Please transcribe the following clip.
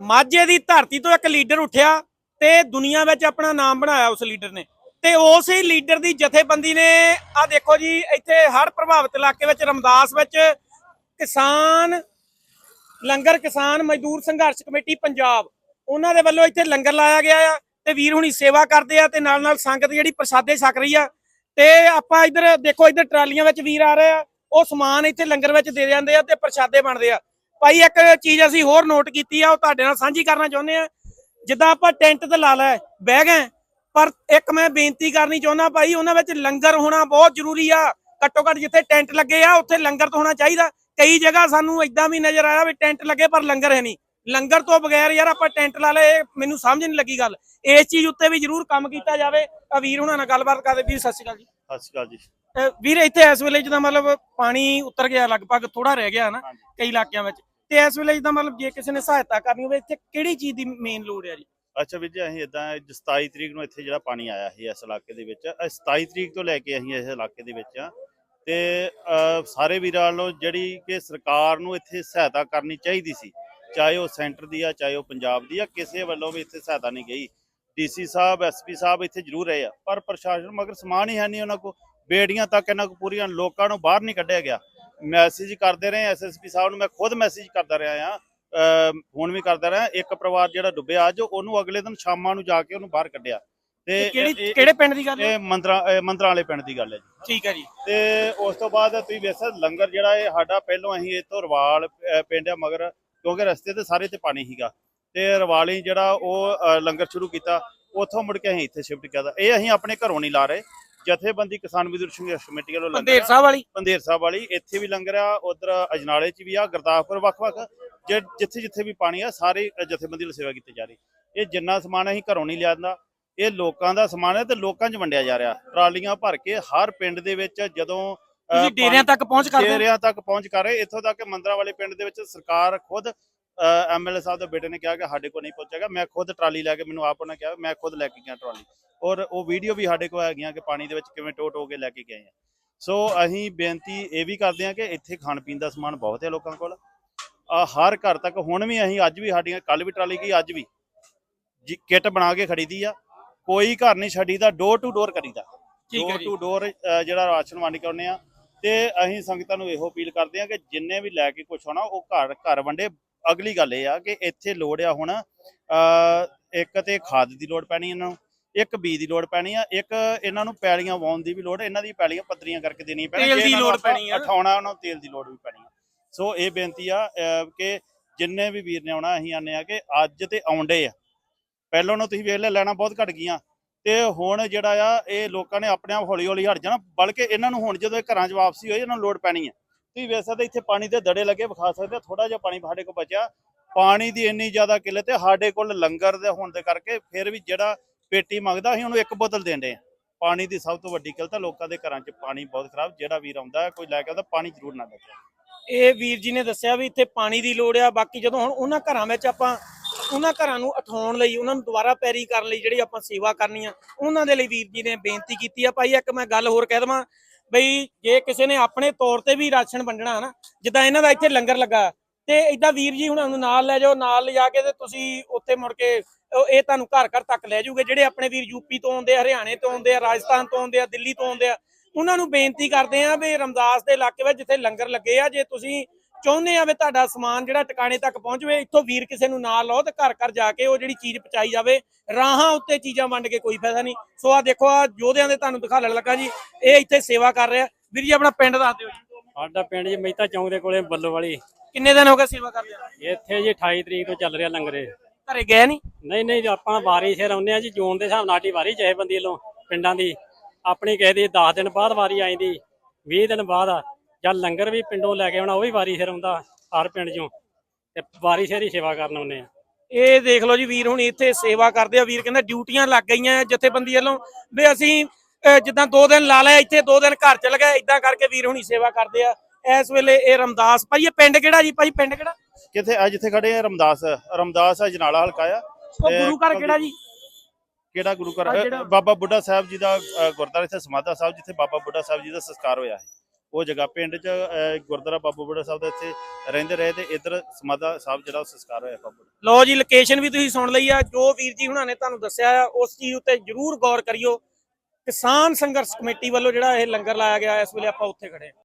ਮਾਝੇ ਦੀ ਧਰਤੀ ਤੋਂ ਇੱਕ ਲੀਡਰ ਉੱਠਿਆ ਤੇ ਦੁਨੀਆ ਵਿੱਚ ਆਪਣਾ ਨਾਮ ਬਣਾਇਆ ਉਸ ਲੀਡਰ ਨੇ। ਤੇ ਉਸ ਹੀ ਲੀਡਰ ਦੀ ਜਥੇਬੰਦੀ ਨੇ ਆ ਦੇਖੋ ਜੀ, ਇੱਥੇ ਹਰ ਪ੍ਰਭਾਵਿਤ ਇਲਾਕੇ ਵਿੱਚ, ਰਮਦਾਸ ਵਿੱਚ ਕਿਸਾਨ, ਲੰਗਰ ਕਿਸਾਨ ਮਜ਼ਦੂਰ ਸੰਘਰਸ਼ ਕਮੇਟੀ ਪੰਜਾਬ, ਉਹਨਾਂ ਦੇ ਵੱਲੋਂ ਇੱਥੇ ਲੰਗਰ ਲਾਇਆ ਗਿਆ ਆ ਤੇ ਵੀਰ ਹੁਣੀ ਸੇਵਾ ਕਰਦੇ ਆ ਤੇ ਨਾਲ ਨਾਲ ਸੰਗਤ ਜਿਹੜੀ ਪ੍ਰਸਾਦੇ ਛਕ ਰਹੀ ਆ। ਤੇ ਆਪਾਂ ਇੱਧਰ ਦੇਖੋ, ਇੱਧਰ ਟਰਾਲੀਆਂ ਵਿੱਚ ਵੀਰ ਆ ਰਹੇ ਆ, ਉਹ ਸਮਾਨ ਇੱਥੇ ਲੰਗਰ ਵਿੱਚ ਦੇ ਜਾਂਦੇ ਆ ਤੇ ਪ੍ਰਸਾਦੇ ਬਣਦੇ ਆ। ਭਾਈ, ਇੱਕ ਚੀਜ਼ ਅਸੀਂ ਹੋਰ ਨੋਟ ਕੀਤੀ ਆ, ਉਹ ਤੁਹਾਡੇ ਨਾਲ ਸਾਂਝੀ ਕਰਨਾ ਚਾਹੁੰਦੇ ਆ। ਜਿੱਦਾਂ ਆਪਾਂ ਟੈਂਟ ਤੇ ਲਾ ਲੈ, ਬਹਿ ਗਏ, ਪਰ ਇੱਕ ਮੈਂ ਬੇਨਤੀ ਕਰਨੀ ਚਾਹੁੰਦਾ ਭਾਈ, ਉਹਨਾਂ ਵਿੱਚ ਲੰਗਰ ਹੋਣਾ ਬਹੁਤ ਜ਼ਰੂਰੀ ਆ। ਘੱਟੋ ਘੱਟ ਜਿੱਥੇ ਟੈਂਟ ਲੱਗੇ ਆ, ਉੱਥੇ ਲੰਗਰ ਤਾਂ ਹੋਣਾ ਚਾਹੀਦਾ। ਕਈ ਜਗ੍ਹਾ ਸਾਨੂੰ ਇਦਾਂ ਵੀ ਨਜ਼ਰ ਆਇਆ ਵੀ ਟੈਂਟ ਲੱਗੇ, ਪਰ ਲੰਗਰ ਹੈ ਨਹੀਂ। ਲੰਗਰ ਤੋਂ ਬਗੈਰ ਯਾਰ ਆਪਾਂ ਟੈਂਟ ਲਾ ਲਏ ਮੈਨੂੰ ਸਮਝ ਨਹੀਂ ਲੱਗੀ ਗੱਲ। ਇਸ ਚੀਜ਼ ਉੱਤੇ ਵੀ ਜ਼ਰੂਰ ਕੰਮ ਕੀਤਾ ਜਾਵੇ। ਆ ਵੀਰ ਹੁਣਾਂ ਨਾਲ ਗੱਲਬਾਤ ਕਰਦੇ ਵੀਰ ਸਤਿ ਸ਼੍ਰੀ ਅਕਾਲ ਜੀ। ਸਤਿ ਸ਼੍ਰੀ ਅਕਾਲ ਜੀ। ਵੀਰ ਇੱਥੇ ਇਸ ਵੇਲੇ ਜਿੱਦਾਂ ਮਤਲਬ ਪਾਣੀ ਉਤਰ ਗਿਆ ਲਗਭਗ ਥੋੜਾ ਰਹਿ ਗਿਆ ਨਾ। ਕਈ ਇਲਾਕਿਆਂ ਵਿੱਚ। ਤੇ ਇਸ ਵੇਲੇ ਜਿੱਦਾਂ ਮਤਲਬ ਜੇ ਕਿਸੇ ਨੇ ਸਹਾਇਤਾ ਕਰਨੀ ਹੋਵੇ ਇੱਥੇ ਕਿਹੜੀ ਚੀਜ਼ ਦੀ ਮੇਨ ਲੋੜ ਹੈ ਜੀ? ਅੱਛਾ ਵੀਰ ਜੀ ਅਸੀਂ ਇਦਾਂ 27 ਤਰੀਕ ਨੂੰ ਇੱਥੇ ਜਿਹੜਾ ਪਾਣੀ ਆਇਆ ਸੀ ਇਸ ਇਲਾਕੇ ਦੇ ਵਿੱਚ ਅਹ 27 ਤਰੀਕ ਤੋਂ ਲੈ ਕੇ ਅਸੀਂ ਇਸ ਇਲਾਕੇ ਦੇ ਵਿੱਚ ਆ ਤੇ ਸਾਰੇ ਵੀਰਾਂ ਨੂੰ ਜਿਹੜੀ ਕਿ ਸਰਕਾਰ ਨੂੰ ਇੱਥੇ ਸਹਾਇਤਾ ਕਰਨੀ ਚਾਹੀਦੀ ਸੀ ਚਾਹੇ ਉਹ ਸੈਂਟਰ ਦੀ ਆ ਚਾਹੇ ਉਹ ਪੰਜਾਬ ਦੀ ਆ ਕਿਸੇ ਵੱਲੋਂ ਵੀ ਇੱਥੇ ਸਹਾਇਤਾ ਨਹੀਂ ਗਈ। ਡੀਸੀ ਸਾਹਿਬ ਐਸਪੀ ਸਾਹਿਬ ਇੱਥੇ ਜ਼ਰੂਰ ਰਹੇ ਆ ਪਰ ਪ੍ਰਸ਼ਾਸਨ ਮਗਰ ਸਮਾਨ ਹੀ ਹੈ ਨਹੀਂ ਉਹਨਾਂ ਕੋਲ। ਬੇੜੀਆਂ ਤੱਕ ਇਹਨਾਂ ਕੋ ਪੂਰੀਆਂ ਲੋਕਾਂ ਨੂੰ ਬਾਹਰ ਨਹੀਂ ਕੱਢਿਆ ਗਿਆ। ਮੈਸੇਜ ਕਰਦੇ ਰਹੇ ਐਸਐਸਪੀ ਸਾਹਿਬ ਨੂੰ ਮੈਂ ਖੁਦ ਮੈਸੇਜ ਕਰਦਾ ਰਿਹਾ ਆ ਫੋਨ ਵੀ ਕਰਦਾ ਰਿਹਾ। ਇੱਕ ਪਰਿਵਾਰ ਜਿਹੜਾ ਡੁੱਬਿਆ ਅੱਜ ਉਹਨੂੰ ਅਗਲੇ ਦਿਨ ਸ਼ਾਮਾਂ ਨੂੰ ਜਾ ਕੇ ਉਹਨੂੰ ਬਾਹਰ ਕੱਢਿਆ। ਤੇ ਕਿਹੜੀ ਪਿੰਡ ਦੀ ਗੱਲ ਹੈ? ਇਹ ਮੰਦਰਾਂ ਮੰਦਰਾਂ ਵਾਲੇ ਪਿੰਡ ਦੀ ਗੱਲ ਹੈ ਜੀ। ਠੀਕ ਹੈ ਜੀ। ਤੇ ਉਸ ਤੋਂ ਬਾਅਦ ਤੁਸੀਂ ਵੇਖੋ ਲੰਗਰ ਜਿਹੜਾ ਇਹ ਸਾਡਾ ਪਹਿਲੋਂ ਅਸੀਂ ਇੱਥੋਂ ਰਵਾਲ ਪਿੰਡ ਆ ਮਗਰ ਕਿਉਂਕਿ ਰਸਤੇ ਤੇ ਸਾਰੇ ਤੇ ਪਾਣੀ ਸੀਗਾ। ਤੇ ਰਵਾਲੀ ਜਿਹੜਾ ਉਹ ਲੰਗਰ ਸ਼ੁਰੂ ਕੀਤਾ। ਉੱਥੋਂ ਮੁੜ ਕੇ ਅਸੀਂ ਇੱਥੇ ਸ਼ਿਫਟ ਕੀਤਾ। ਇਹ ਅਸੀਂ ਆਪਣੇ ਘਰੋਂ ਨਹੀਂ ਲਾ ਰਹੇ। ਜਥੇਬੰਦੀ ਕਿਸਾਨ ਮਜ਼ਦੂਰ ਸੰਘਰਸ਼ ਕਮੇਟੀ ਵੱਲੋਂ ਪੰਦੇਰ। ਸਾਹਿਬ ਵਾਲੀ। ਪੰਦੇਰ ਸਾਹਿਬ ਵਾਲੀ ਇੱਥੇ ਵੀ ਲੰਗਰ ਆ ਉਧਰ ਅਜਨਾਲੇ 'ਚ ਵੀ ਆ ਗੁਰਦਾਸਪੁਰ ਵੱਖ-ਵੱਖ ਜਿੱਥੇ ਜਿੱਥੇ ਵੀ ਪਾਣੀ ਆ ਸਾਰੇ ਜਥੇਬੰਦੀ ਵੱਲੋਂ ਸੇਵਾ ਕੀਤੀ ਜਾ ਰਹੀ। ਇਹ ਜਿੰਨਾ ਸਮਾਨ ਅਸੀਂ ਘਰੋਂ ਨਹੀਂ ਲਿਆਂਦਾ ਇਹ ਲੋਕਾਂ ਦਾ ਸਮਾਨ ਹੈ ਤੇ ਲੋਕਾਂ 'ਚ ਵੰਡਿਆ ਜਾ ਰਿਹਾ। ਟਰਾਲੀਆਂ ਭਰ ਕੇ ਹਰ ਪਿੰਡ ਦੇ ਵਿੱਚ ਜਦੋਂ ਤੁਸੀਂ ਡੇਰਿਆਂ ਤੱਕ ਪਹੁੰਚ ਕਰਦੇ ਡੇਰਿਆਂ ਤੱਕ ਪਹੁੰਚ ਕਰ ਰਹੇ। ਇੱਥੋਂ ਤੱਕ ਮੰਦਰਾਂ ਵਾਲੇ ਪਿੰਡ ਦੇ ਵਿੱਚ ਸਰਕਾਰ ਖੁਦ ਐਮਐਲਏ ਸਾਹਿਬ ਦੇ ਬੇਟੇ ਨੇ ਕਿਹਾ ਕਿ ਸਾਡੇ ਕੋਲ ਨਹੀਂ ਪਹੁੰਚੇਗਾ। ਮੈਂ ਖੁਦ ਟਰਾਲੀ ਲੈ ਕੇ ਮੈਨੂੰ ਆਪ ਉਹਨੇ ਕਿਹਾ ਮੈਂ ਖੁਦ ਲੈ ਕੇ ਗਿਆ ਟਰਾਲੀ। ਔਰ ਉਹ ਵੀਡੀਓ ਵੀ ਸਾਡੇ ਕੋਲ ਹੈਗੀਆਂ ਕਿ ਪਾਣੀ ਦੇ ਵਿੱਚ ਕਿਵੇਂ ਟੋ ਟੋ ਕੇ ਲੈ ਕੇ ਗਏ ਆ। ਸੋ ਅਸੀਂ ਬੇਨਤੀ ਇਹ ਵੀ ਕਰਦੇ ਹਾਂ ਕਿ ਇੱਥੇ ਖਾਣ ਪੀਣ ਦਾ ਸਮਾਨ ਬਹੁਤ ਹੈ ਲੋਕਾਂ ਕੋਲ। ਆ ਹਰ ਘਰ ਤੱਕ ਹੁਣ ਵੀ ਅਸੀਂ ਅੱਜ ਵੀ ਸਾਡੀਆਂ ਕੱਲ ਵੀ ਟਰਾਲੀ ਗਈ ਅੱਜ ਵੀ। ਜੀ ਕਿੱਟ ਬਣਾ ਕੇ ਖੜੀਦੀ ਆ। ਕੋਈ ਘਰ ਨਹੀਂ ਛੱਡੀਦਾ ਡੋਰ ਟੂ ਡੋਰ ਕਰੀਦਾ। ਹੈ ਡੋਰ ਟੂ ਡੋਰ ਜਿਹੜਾ ਰਾਸ਼ਨ ਵੰਡ ਕੇ ਆਉਂਦੇ ਆ। ਤੇ ਅਸੀਂ ਸੰਗਤਾਂ ਨੂੰ ਇਹੋ ਅਪੀਲ ਕਰਦੇ ਆ ਕਿ ਜਿੰਨੇ ਵੀ ਲੈ ਕੇ ਕੁਛ ਆਉਣਾ ਉਹ ਘਰ ਘਰ ਵੰਡੇ। ਅਗਲੀ ਗੱਲ ਇਹ ਆ ਕਿ ਇੱਥੇ ਲੋੜ ਆ ਹੁਣ ਇੱਕ ਤੇ ਖਾਦ ਦੀ ਲੋੜ ਪੈਣੀ ਇਹਨਾਂ ਨੂੰ ਇੱਕ ਬੀਜ ਦੀ ਲੋੜ ਪੈਣੀ ਆ ਇੱਕ ਇਹਨਾਂ ਨੂੰ ਪੈਲੀਆਂ ਵਾਉਣ ਦੀ ਵੀ ਲੋੜ ਇਹਨਾਂ ਦੀ ਪੈਲੀਆਂ ਪੱਧਰੀਆਂ ਕਰਕੇ ਦੇਣੀਆਂ ਪੈਣੀਆਂ ਤੇਲ ਦੀ ਲੋੜ ਪੈਣੀ ਆ। ਉਠਾਉਣਾ ਉਹਨਾਂ ਨੂੰ ਤੇਲ ਦੀ ਲੋੜ ਵੀ ਪੈਣੀ ਆ। ਸੋ ਇਹ ਬੇਨਤੀ ਆ ਕਿ ਜਿੰਨੇ ਵੀ ਵੀਰ ਨੇ ਆਉਣਾ ਅਸੀਂ ਆਨੇ ਆ ਕਿ ਅੱਜ ਤੇ ਆਉਂਦੇ ਆ। ਪਹਿਲਾਂ ਨੂੰ ਤੁਸੀਂ ਵੇਖ ਲਿਆ ਲੈਣਾ ਬਹੁਤ ਘਟ ਗਈਆਂ। ਤੇ ਹੁਣ ਜਿਹੜਾ ਆ ਇਹ ਲੋਕਾਂ ਨੇ ਆਪਣੇ ਆਪ ਹੌਲੀ ਹੌਲੀ ਹਟ ਜਾਣਾ ਬਲਕਿ ਇਹਨਾਂ ਨੂੰ ਹੁਣ ਜਦੋਂ ਇਹ ਘਰਾਂ 'ਚ ਵਾਪਸੀ ਹੋਈ ਇਹਨਾਂ ਨੂੰ ਲੋੜ ਪੈਣੀ ਹੈ ਤੁਸੀਂ ਵੇਖ ਸਕਦੇ, ਇੱਥੇ ਪਾਣੀ ਦੇ ਦੜੇ ਲੱਗੇ, ਵਿਖਾ ਸਕਦੇ ਥੋੜਾ ਜਿਹਾ ਪਾਣੀ ਸਾਡੇ ਕੋਲ ਬਚਿਆ। ਪਾਣੀ ਦੀ ਇੰਨੀ ਜ਼ਿਆਦਾ ਕਿੱਲਤ ਹੈ, ਸਾਡੇ ਕੋਲ ਲੰਗਰ ਦੇ ਹੋਣ ਦੇ ਕਰਕੇ ਫਿਰ ਵੀ ਜਿਹੜਾ ਪੇਟੀ ਮੰਗਦਾ, ਅਸੀਂ ਉਹਨੂੰ ਇੱਕ ਬੋਤਲ ਦੇਂਦੇ ਆ। ਪਾਣੀ ਦੀ ਸਭ ਤੋਂ ਵੱਡੀ ਕਿੱਲਤ ਹੈ, ਲੋਕਾਂ ਦੇ ਘਰਾਂ 'ਚ ਪਾਣੀ ਬਹੁਤ ਖਰਾਬ, ਜਿਹੜਾ ਵੀਰ ਆਉਂਦਾ, ਕੋਈ ਲੈ ਕੇ ਆਉਂਦਾ, ਪਾਣੀ ਜ਼ਰੂਰ ਨਾ ਬਚੇ ਇਹ ਵੀਰ ਜੀ ਨੇ ਦੱਸਿਆ ਵੀ ਇੱਥੇ ਪਾਣੀ ਦੀ ਲੋੜ ਆ, ਬਾਕੀ ਜਦੋਂ ਹੁਣ ਉਹਨਾਂ ਘਰਾਂ ਵਿੱਚ ਆਪਾਂ, ਉਹਨਾਂ ਘਰਾਂ ਨੂੰ ਉਠਾਉਣ ਲਈ, ਉਹਨਾਂ ਨੂੰ ਦੁਬਾਰਾ ਪੈਰੀ ਕਰਨ ਲਈ ਜਿਹੜੀ ਆਪਾਂ ਸੇਵਾ ਕਰਨੀ ਆ, ਉਹਨਾਂ ਦੇ ਲਈ ਵੀਰ ਜੀ ਨੇ ਬੇਨਤੀ ਕੀਤੀ ਆ। ਭਾਈ, ਇੱਕ ਮੈਂ ਗੱਲ ਹੋਰ ਕਹਿ ਦਵਾਂ ਬਈ ਜੇ ਕਿਸੇ ਨੇ ਆਪਣੇ ਤੌਰ ਤੇ ਵੀ ਰਾਸ਼ਨ ਵੰਡਣਾ ਨਾ ਜਿੱਦਾਂ ਇਹਨਾਂ ਦਾ ਇੱਥੇ ਲੰਗਰ ਲੱਗਾ ਤੇ ਇਦਾਂ ਵੀਰ ਜੀ ਹੁਣਾਂ ਨੂੰ ਨਾਲ ਲੈ ਜਾਓ, ਨਾਲ ਲਿਜਾ ਕੇ ਤੇ ਤੁਸੀਂ ਉੱਥੇ ਮੁੜ ਕੇ ਇਹ ਤੁਹਾਨੂੰ ਘਰ ਘਰ ਤੱਕ ਲੈ ਜਾਊਗੇ, ਜਿਹੜੇ ਆਪਣੇ ਵੀਰ ਯੂਪੀ ਤੋਂ ਆਉਂਦੇ ਆ, ਹਰਿਆਣੇ ਤੋਂ ਆਉਂਦੇ ਆ, ਰਾਜਸਥਾਨ ਤੋਂ ਆਉਂਦੇ ਆ, ਦਿੱਲੀ ਤੋਂ ਆਉਂਦੇ ਆ, ਉਹਨਾਂ ਨੂੰ ਬੇਨਤੀ ਕਰਦੇ ਆ ਵੀ ਰਮਦਾਸ ਦੇ ਇਲਾਕੇ ਵਿੱਚ ਜਿੱਥੇ ਲੰਗਰ ਲੱਗੇ ਆ, ਜੇ ਤੁਸੀਂ ਚਾਹੁੰਦੇ ਆ ਵੀ ਤੁਹਾਡਾ ਸਮਾਨ ਜਿਹੜਾ ਟਿਕਾਣੇ ਤੱਕ ਪਹੁੰਚਵੇ ਇੱਥੋਂ ਵੀਰ ਕਿਸੇ ਨੂੰ ਨਾਲ ਲਓ ਤੇ ਘਰ ਘਰ ਜਾ ਕੇ ਉਹ ਜਿਹੜੀ ਚੀਜ਼ ਪਹੁੰਚਾਈ ਜਾਵੇ ਰਾਹਾਂ ਉੱਤੇ ਚੀਜ਼ਾਂ ਵੰਡ ਕੇ ਕੋਈ ਫਾਇਦਾ ਨਹੀਂ। ਸੋ ਆ ਦੇਖੋ ਆ ਯੋਧਿਆਂ ਦੇ ਤੁਹਾਨੂੰ ਦਿਖਾਲਣ ਲੱਗਾ ਜੀ ਇਹ ਇੱਥੇ ਸੇਵਾ ਕਰ ਰਿਹਾ। ਵੀਰ ਜੀ ਆਪਣਾ ਪਿੰਡ ਦੱਸ ਦਿਓ ਜੀ। ਸਾਡਾ ਪਿੰਡ ਜੀ ਮਹਿਤਾ ਚੌਂਕ ਦੇ ਕੋਲੇ ਬੱਲੋ ਵਾਲੀ। ਕਿੰਨੇ ਦਿਨ ਹੋ ਗਏ ਸੇਵਾ ਕਰਦੇ ਆ? ਇੱਥੇ ਜੀ 28 ਤਰੀਕ ਤੋਂ ਚੱਲ ਰਿਹਾ ਲੰਗਰੇ ਘਰੇ ਗਏ ਨਹੀਂ? ਨਹੀਂ ਨਹੀਂ ਜੀ ਆਪਾਂ ਵਾਰੀ ਸਿਰ ਆਉਂਦੇ ਆ ਜੀ ਜੂਨ ਦੇ ਹਿਸਾਬ ਨਾਲ ਸਾਡੀ ਵਾਰੀ ਜਥੇਬੰਦੀ ਵੱਲੋਂ ਪਿੰਡਾਂ ਦੀ। ਆਪਣੀ ਕਿਸੇ ਦੀ 10 ਦਿਨ ਬਾਅਦ ਵਾਰੀ ਆਈਂਦੀ 20 ਦਿਨ ਬਾਅਦ ਜਦ ਲੰਗਰ ਵੀ ਪਿੰਡੋਂ ਲੈ ਕੇ ਆਉਣਾ ਉਹ ਵੀ ਵਾਰੀ ਸਿਰ ਆਉਂਦਾ ਹਰ ਪਿੰਡ ਚੋਂ। ਤੇ ਵਾਰੀ ਸਿਰ ਹੀ ਸੇਵਾ ਕਰਨ ਆਉਂਦੇ ਆ। ਇਹ ਦੇਖ ਲਓ ਜੀ ਵੀਰ ਹੁਣ ਇੱਥੇ ਸੇਵਾ ਕਰਦੇ ਆ। ਵੀਰ ਕਹਿੰਦਾ ਡਿਊਟੀਆਂ ਲੱਗ ਗਈਆਂ ਜਥੇਬੰਦੀ ਵੱਲੋਂ। ਵੀ ਅਸੀਂ ਜਿੱਦਾਂ ਦੋ ਦਿਨ ਲਾ ਲਏ ਇੱਥੇ ਦੋ ਦਿਨ ਘਰ ਚਲ ਗਏ ਇਦਾਂ ਕਰਕੇ ਵੀਰ ਹੁਣੀ ਸੇਵਾ ਕਰਦੇ ਆ। ਇਸ ਵੇਲੇ ਇਹ ਰਮਦਾਸ ਭਾਈ ਇਹ ਪਿੰਡ ਕਿਹੜਾ ਜੀ? ਭਾਈ ਪਿੰਡ ਕਿਹੜਾ? ਕਿੱਥੇ ਅੱਜ ਜਿੱਥੇ ਖੜੇ ਆ ਰਮਦਾਸ ਰਮਦਾਸ ਆ ਜਨਾਲਾ ਹਲਕਾ ਆ। ਉਹ ਗੁਰੂ ਘਰ ਕਿਹੜਾ ਜੀ? ਕਿਹੜਾ ਗੁਰੂ ਘਰ? ਬਾਬਾ ਬੁੱਢਾ ਸਾਹਿਬ ਜੀ ਦਾ ਗੁਰਦੁਆਰਾ ਇੱਥੇ ਸਮਾਧਾ ਸਾਹਿਬ ਜਿੱਥੇ ਬਾਬਾ ਬੁੱਢਾ ਸਾਹਿਬ ਜੀ ਦਾ ਸੰਸਕਾਰ ਹੋਇਆ ਹੈ ਉਹ ਜਗ੍ਹਾ ਪਿੰਡ 'ਚ ਅਹ, ਗੁਰਦੁਆਰਾ ਬਾਬੂ ਬੁੱਢਾ ਸਾਹਿਬ ਦੇ ਇੱਥੇ ਰਹਿੰਦੇ ਰਹੇ ਤੇ ਇੱਧਰ ਸਮਾਧਾ ਸਾਹਿਬ ਜਿਹੜਾ ਉਹ ਸੰਸਕਾਰ ਹੋਇਆ ਬਾਬੂ ਦਾ। ਲਓ ਜੀ ਲੋਕੇਸ਼ਨ ਵੀ ਤੁਸੀਂ ਸੁਣ ਲਈ ਆ। ਜੋ ਵੀਰ ਜੀ ਹੁਣਾਂ ਨੇ ਤੁਹਾਨੂੰ ਦੱਸਿਆ ਆ ਉਸ ਚੀਜ਼ ਉੱਤੇ ਜਰੂਰ ਗੌਰ ਕਰਿਓ। ਕਿਸਾਨ ਸੰਘਰਸ਼ ਕਮੇਟੀ ਵੱਲੋਂ ਜਿਹੜਾ ਇਹ ਲੰਗਰ ਲਾਇਆ ਗਿਆ ਇਸ ਵੇਲੇ ਆਪਾਂ ਉੱਥੇ ਖੜੇ ਹਾਂ।